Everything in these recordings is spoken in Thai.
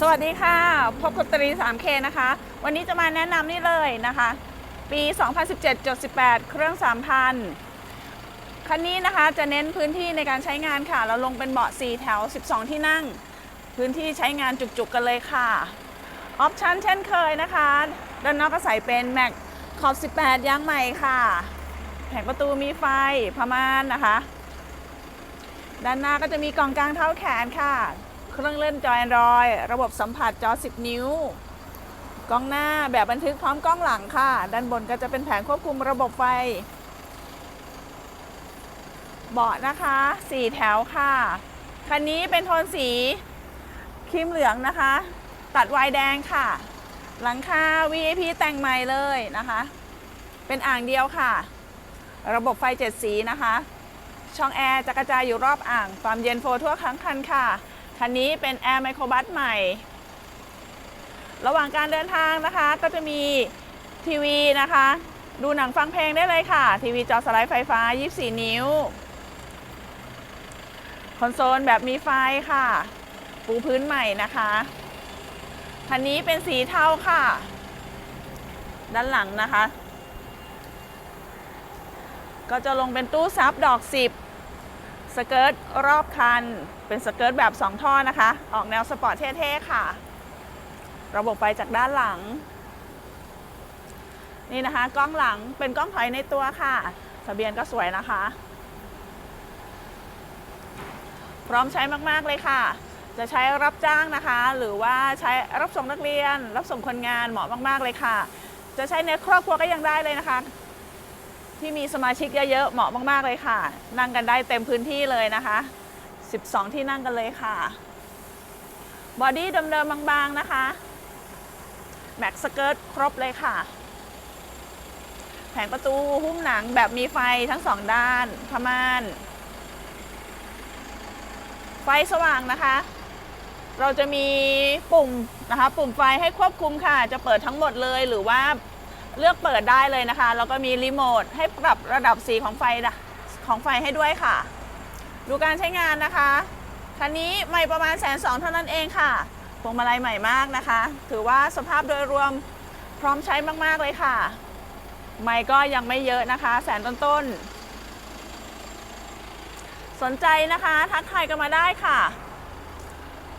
สวัสดีค่ะ พบกับตรี 3K นะคะ วันนี้จะมาแนะนำนี่เลยนะคะ ปี 2017-18 เครื่อง 3,000 คันนี้นะคะจะเน้นพื้นที่ในการใช้งานค่ะ เราลงเป็นเบาะ 4 แถว 12 ที่นั่ง พื้นที่ใช้งานจุกๆกันเลยค่ะ ออปชั่นเช่นเคยนะคะด้านนอกก็ใส่เป็นแม็กขอบ 18 ยางใหม่ค่ะแผงประตูมีไฟพม่านนะคะ ด้านหน้าก็จะมีกล่องกลางเท้าแขนค่ะ เครื่องเล่นจอยรอยระบบสัมผัสจอ 10 นิ้ว กล้องหน้าแบบบันทึกพร้อมกล้องหลังค่ะ ด้านบนก็จะเป็นแผงควบคุมระบบไฟ เบาะนะคะ 4 แถวค่ะ คันนี้เป็นโทนสีครีมเหลืองนะคะ ตัดวายแดงค่ะ หลังคา VIP แต่งใหม่เลยนะคะ เป็นอ่างเดียวค่ะ ระบบไฟ 7 สีนะคะ ช่องแอร์จะกระจายอยู่รอบอ่าง ความเย็นโฟทั่วทั้งคันค่ะ คันนี้เป็นแอร์ไมโครบัสใหม่ ระหว่างการเดินทางนะคะ ก็จะมีทีวีนะคะ ดูหนังฟังเพลงได้เลยค่ะ ทีวีจอสไลด์ไฟฟ้า 24 นิ้ว คอนโซลแบบมีไฟค่ะ ปูพื้นใหม่นะคะ คันนี้เป็นสีเทาค่ะ ด้านหลังนะคะ ก็จะลงเป็นตู้ซับดอก 10 สเกิร์ตรอบคัน เป็นสเกิร์ตแบบ 2 ท่อนะคะ ออกแนวสปอร์ตเท่ๆค่ะ ระบบไฟจากด้านหลัง นี่นะคะ กล้องหลังเป็นกล้องถอยในตัวค่ะทะเบียนก็สวยนะคะ พร้อมใช้มากๆเลยค่ะ จะใช้รับจ้างนะคะ หรือว่าใช้รับส่งนักเรียน รับส่งคนงานเหมาะมากๆเลยค่ะ จะใช้ในครอบครัวก็ยังได้เลยนะคะ ที่มีสมาชิกเยอะๆเหมาะมากๆเลยค่ะ นั่งกันได้เต็มพื้นที่เลยนะคะ 12 ที่นั่งกันเลยค่ะบอดี้เดิมๆบางๆนะคะแม็กสเกิร์ตครบเลยค่ะ แผงประตูหุ้มหนังแบบมีไฟทั้งสองด้านพม่าน ไฟสว่างนะคะ เราจะมีปุ่มนะคะ ปุ่มไฟให้ควบคุมค่ะ จะเปิดทั้งหมดเลยหรือว่า เลือกเปิดได้เลยนะคะ แล้วก็มีรีโมทให้ปรับระดับสีของไฟนะของไฟให้ด้วยค่ะ ดูการใช้งานนะคะคันนี้ใหม่ประมาณแสนสองเท่านั้นเองค่ะพวงมาลัยใหม่มากนะคะ ถือว่าสภาพโดยรวมพร้อมใช้มากๆเลยค่ะ ไม่ก็ยังไม่เยอะนะคะ แสนต้นๆสนใจนะคะ ทักทายกันมาได้ค่ะ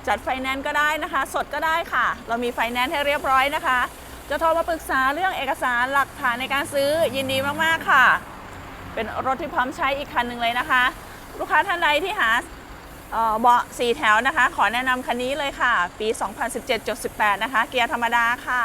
จัดไฟแนนซ์ก็ได้นะคะ สดก็ได้ค่ะ เรามีไฟแนนซ์ให้เรียบร้อยนะคะ จะโทรมาปรึกษาเรื่องเอกสารหลักฐานในการซื้อยินดีมากๆค่ะ เป็นรถที่พร้อมใช้อีกคันหนึ่งเลยนะคะ ลูกค้าท่านใดที่หาเบาะสี่แถวนะคะ ขอแนะนำคันนี้เลยค่ะ ปี 2017-18 นะคะ เกียร์ธรรมดาค่ะ